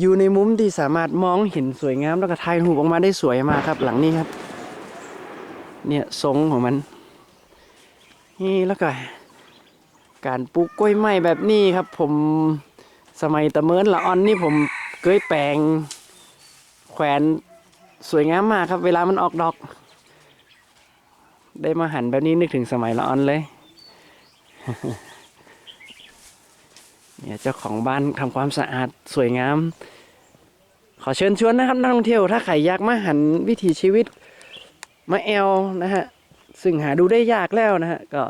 อยู่ในมุมที่สามารถมองเห็นสวยงาม แล้วก็ถ่ายรูปออกมาได้สวยมากครับ หลังนี้ครับ เนี่ยทรงของมัน นี่แล้วก็การปลูกกล้วยไม้แบบนี้ครับ ผมสมัยตะเมินละออนนี่ผมเคยแปลง แขวนสวยงามมากครับ เวลามันออกดอก ได้มาหันแบบนี้นึกถึงสมัยละออนเลย เนี่ยเจ้าของบ้านทำความสะอาดสวยงาม ขอเชิญชวนนะครับนักท่องเที่ยวถ้าใครอยากมาหันวิถีชีวิตมาแอลนะฮะซึ่งหาดูได้ยากแล้วนะฮะก็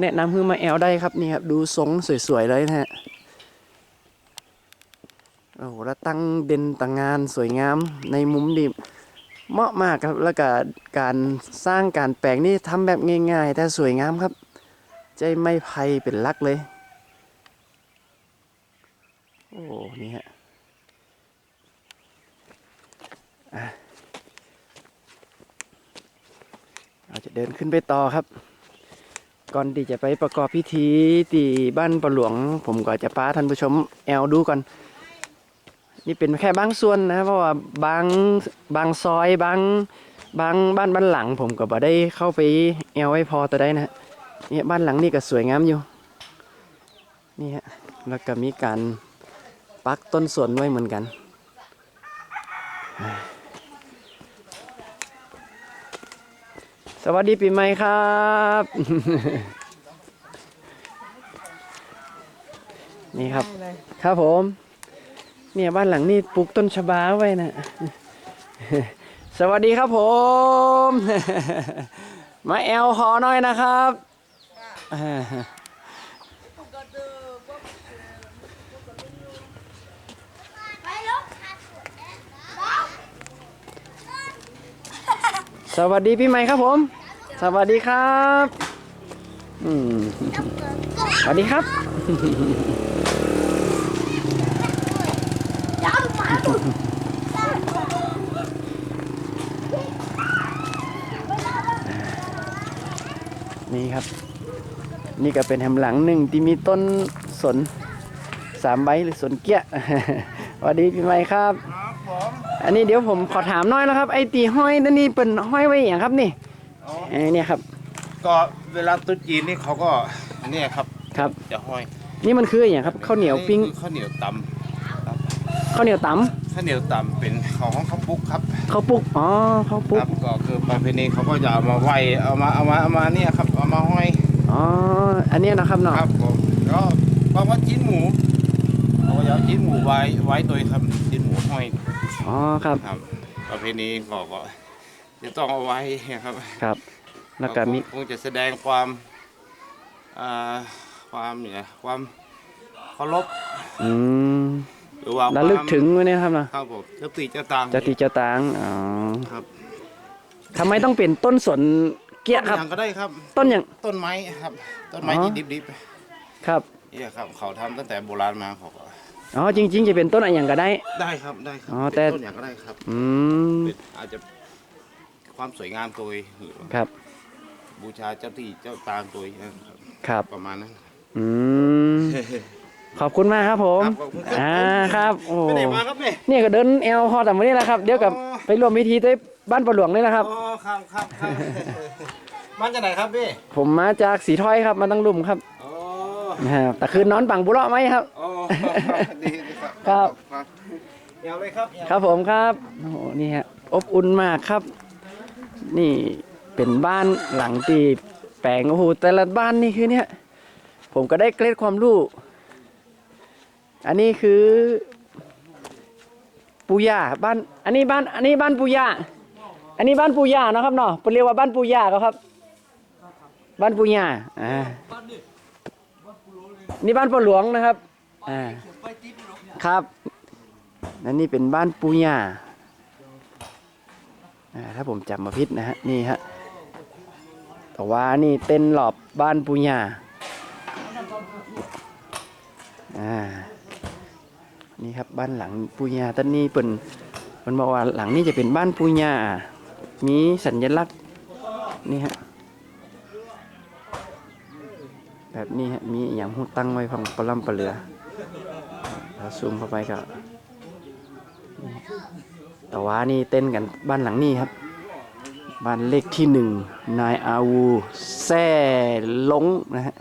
แนะนำให้มาแอลได้ครับนี่ครับดูทรงสวยๆเลยนะฮะโอ้โหแล้วตั้งเด่นตั้งงานสวยงามในมุมดีเหมาะมากครับแล้วก็การสร้างการแปลงนี่ทำแบบง่ายๆ แต่สวยงามครับ ใจไม้ไผ่เป็นลักเลย โอ้ นี่ฮะเราจะเดินขึ้นไปต่อครับ ก่อนที่จะไปประกอบพิธีที่บ้านประหลวง ผมก็จะพาท่านผู้ชมแอลดูก่อน นี่เป็นแค่บางส่วนนะเพราะว่าบางบางซอยบางบางบ้านบ้านหลัง ผมก็บ่ได้เข้าไปแอลไว้พอแต่ได้นะฮะเนี่ยบ้านหลังนี่ก็สวยงามอยู่นี่ฮะแล้วก็มีการ ปักต้นสนไว้เหมือนกัน สวัสดีปีใหม่ครับ นี่ครับ ครับผม เนี่ยบ้านหลังนี้ปลูกต้นชะบาไว้นะ สวัสดีครับผม มาแอลหอหน่อยนะครับ สวัสดีพี่ใหม่ครับผม สวัสดีครับอืมสวัสดีครับนี่ครับ นี่ก็เป็นแฮมหลังหนึ่งที่มีต้นสนสามใบหรือสนเกี้ยสวัสดีพี่ใหม่ครับ อันนี้เดี๋ยวผมขอถามหน้อยนะครับไอ้ตีห้อยนั่นนี่เป็นห้อยไว้อย่างครับนี่อ๋อไอ้เนี่ยครับ ก็เวลาตุ๊จีนนี่เขาก็เนี่ยครับครับจะห้อย นี่มันคืออย่างครับข้าวเหนียวปิ้งคือข้าวเหนียวตข้าวเหนียวตำข้าวเหนียวตำเป็นของของข้าวปุ๊กครับำข้าวปุกอ๋อข้าวปุคกรับก็คือประเพณีเขาก็จะเอามาไหวเอามาเอามาเอามาเนี่ยครับเอามาห้อยอ๋ออันเนี้ยนะครับเนาะครับผมก็บางว่าชิ้นหมูเขาก็จะเอาชิ้นหมูไว้ไว้ตัวครับชิ้นหมูห้อย อ๋อครับครับประเพณีก็ก็จะต้องเอาไว้ครับครับแล้วก็มีคงจะแสดงความอ่าความเนี่ยความเคารพอืมหรือว่าระลึกความถึงไว้เนี่ยครับเนาะครับผมเจ้าตีเจ้าตังจะตีจะตางอ๋อครับทำไมต้องเป็นต้นสนเกี้ยครับอย่างก็ได้ครับ ต้นอย่างต้นไม้ครับ ต้นไม้อ๋อที่ดิบครับๆเนี่ยครับเขาทำตั้งแต่โบราณมาเขาก็ อ๋อจริง ๆ จะเป็นต้นอะไรอย่างก็ได้ ได้ครับได้ครัอ๋อเป็นแต่ต้นอย่างก็ได้ครับอืมเป็นอาจจะความสวยงามตัวเองหรือว่าครับบูชาเจ้าที่เจ้าตางตัวเองครับครับ ประมาณนั้น อืมขอบคุณมากครับผมครับขอบคุณครับ อ่าครับโอ้ไปไหนมาครับเนี่ย เนี่ยก็เดินแอลพอแต่วันนี้แหละครับ เดี๋ยวกับอ๋อ ไปร่วมพิธีที่บ้านประหลวงนี่แหละครับ อ๋อครับครับครับ มันจะไหนครับพี่ผมมาจากสีถ้อยครับมาตั้งลุ่มครับ อ๋ออ่าแต่คืนนอนปังบุเราะไหมครับ อ๋อดีครับครับครับเดี๋ยวเลยครับครับผมครับโอ้โหนี่ฮะอบอุ่นมากครับ นี่เป็นบ้านหลังตีแปลงโอ้โหแต่ละบ้านนี่คือเนี่ย ผมก็ได้เกร็ดความรู้ อันนี้คือปูย่าบ้านอันนี้บ้านอันนี้บ้านปูย่าอันนี้บ้านปูย่าเนาะครับเนาะเรียกว่าบ้านปูย่าก็ครับ บ้านปูย่าอ่า นี่บ้านปูหลวงนะครับอ่าครับนั่นนี่เป็นบ้านปูย่าอ่าถ้าผมจำมาพิษนะฮะนี่ฮะแต่ว่านี่เต้นหลอบบ้านปูย่าอ่านี่ครับบ้านหลังปูย่าต้นนี้เป็นมันบอกว่าหลังนี้จะเป็นบ้านปูย่ามีสัญลักษณ์นี่ฮะ แบบ นี้ฮะมีอย่างหูตั้งไว้ฟังปลาล่ำปลาเรือเอถ้าซูมเข้าไปก็แต่ว่านี่เต้นกันบ้านหลังนี้ครับ บ้านเลขที่หนึ่งนายอาวูแซ่ลงนะฮะ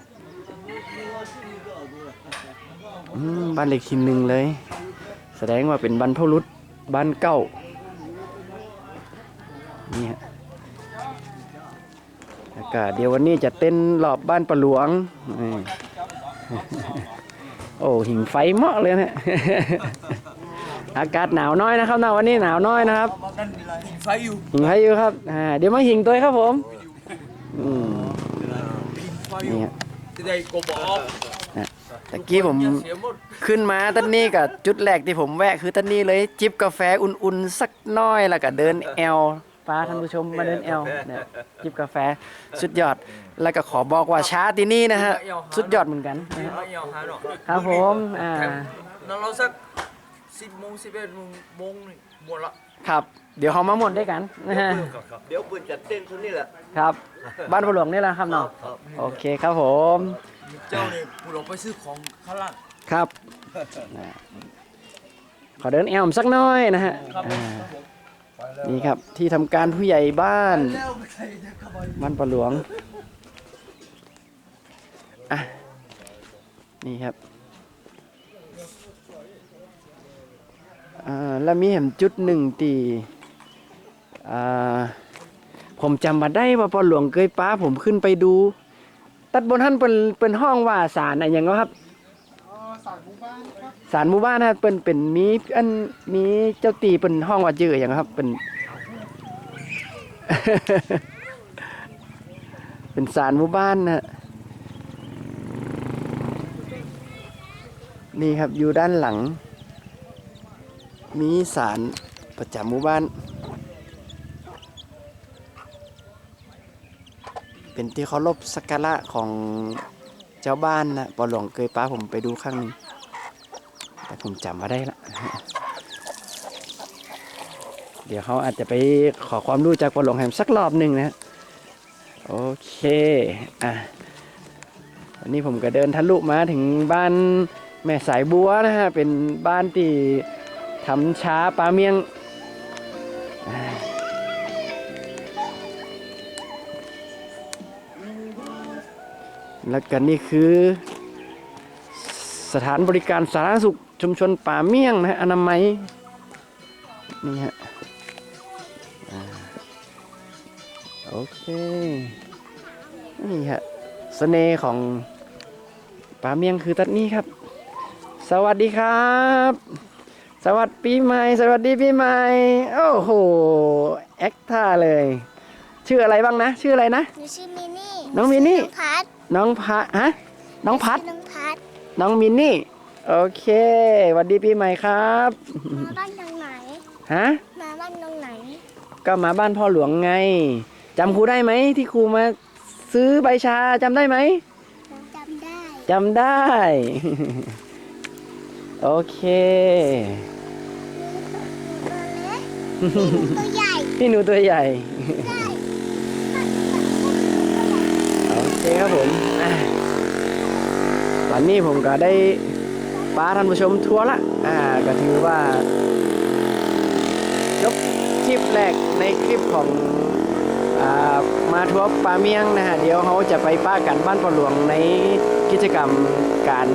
บ้านเลขที่หนึ่งเลย แสดงว่าเป็นบรรพบุรุษบ้านเก่านี่ฮะ ก็เดี๋ยววันนี้จะเต้นรอบบ้านประหลวงนี่โอ้หิงไฟเหมาะเลยนะอากาศหนาวน้อยนะครับนะวันนี้หนาวน้อยนะครับไฟอยู่หิงไฟอยู่ครับอ่าเดี๋ยวมาหิงตัวครับผมอืมไฟอนี่ยู่ฮะจะได้กบออกตะกี้ผมเสียหมดขึ้นมาตันนี้กับจุดแรกที่ผมแวะคือตันนี้เลยจิบกาแฟอุ่นๆสักหน้อยแล้วก็เดินแอล ป้าท่านผู้ชมมาเดินแอลเนี่ยจิบกาแฟสุดยอดแล้วก็ขอบอกว่าช้าที่นี่นะฮะสุดยอดเหมือนกันนะฮะไม่เอาหาหรอกครับผมอ่านั่นเราสักสิบโมงสิบเอ็ดโมงโมงนี่หมดละครับ เดี๋ยวเขามาหมดด้วยกันนะฮะเดี๋ยวปืนจัดเต้นคนนี้แหละครับ บ้านพระหลวงนี่แหละครับเนาะโอเคครับผม เจ้านี่ผู้เราไปซื้อของข้างล่างครับอ่าขอเดินแอลสักหน้อยนะฮะอ่า นี่ครับที่ทำการผู้ใหญ่บ้านบ้านปลาหลวงอะนี่ครับอ่าแล้วมีเห็นจุดหนึ่งตีอ่าผมจำมาได้ว่าปลาหลวงเคยป้าผมขึ้นไปดู ตัดบนท่านเป็นเป็นห้องว่าสารอะไรอย่างเงี้ยครับ สารหมู่บ้านนะเป็นเป็นมีอันมีเจ้าตีเป็นห้องว่าจื่ออย่างครับเป็น เป็นสารหมู่บ้านนะนี่ครับอยู่ด้านหลัง มีสารประจำหมู่บ้าน เป็นที่เคารพสักการะของ เจ้าบ้านนะปอหลวงเคยป้าผมไปดูครั้งหนึงแต่ผมจำมาได้ละเดี๋ยวเขาอาจจะไปขอความรู้จากปอหลวงแฮมสักรอบหนึ่งนะโอเคอะวันนี้ผมก็เดินทะลุมาถึงบ้านแม่สายบัวนะฮะเป็นบ้านที่ทำช้าปลาเมียง แล้วกันนี่คือ สถานบริการสาธารณสุขชุมชนป่าเมี่ยงนะฮะอนามัยนี่ฮะโอเคนี่ฮะเสน่ห์ของป่าเมียงคือตัดนี้ครับ สวัสดีครับ สวัสดีปีใหม่ สวัสดีปีใหม่ โอ้โห แอคท่าเลย ชื่ออะไรบ้างนะ ชื่ออะไรนะ หนูชื่อมินนี่น้องมินนี่ชื่อพัด น้องพัดฮะน้องพัดชื่น้องพัดน้องมินนี่ โอเคสวัสดีปีใหม่ครับมาบ้านตรงไหนฮะมาบ้านตรงไหน ก็มาบ้านพ่อหลวงไงจำครูได้ไหมที่ครูมาซื้อใบชาจำได้ไหมจำได้จำได้ โอเค ตัวเล็กตัวใหญ่ พี่หนูตัวใหญ่ใช่ โอ เคครับผมอะตอนนี้ผมก็ได้ป้าท่านผู้ชมทัวร์ละ อ่า ก็ถือว่าจบคลิปแรกในคลิปของอ่ามาทัวร์ปลาเมียงนะฮะ เดี๋ยวเขาจะไปป้ากันบ้านปลาหลวงในกิจกรรมการ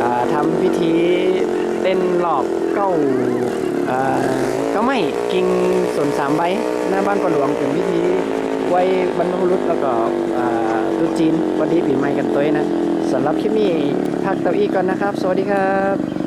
อ่าทำพิธีเต้นรอบเก้าก็ไม่กิงสนสามใบหน้าบ้านปลาหลวงเป็นพิธีไว้บรรพบุรุษแล้วก็ ตรุจีนวันดีปีใหม่กันตัวนะสำหรับคลิปนี้พักเตาอี้ก่อนนะครับ สวัสดีครับ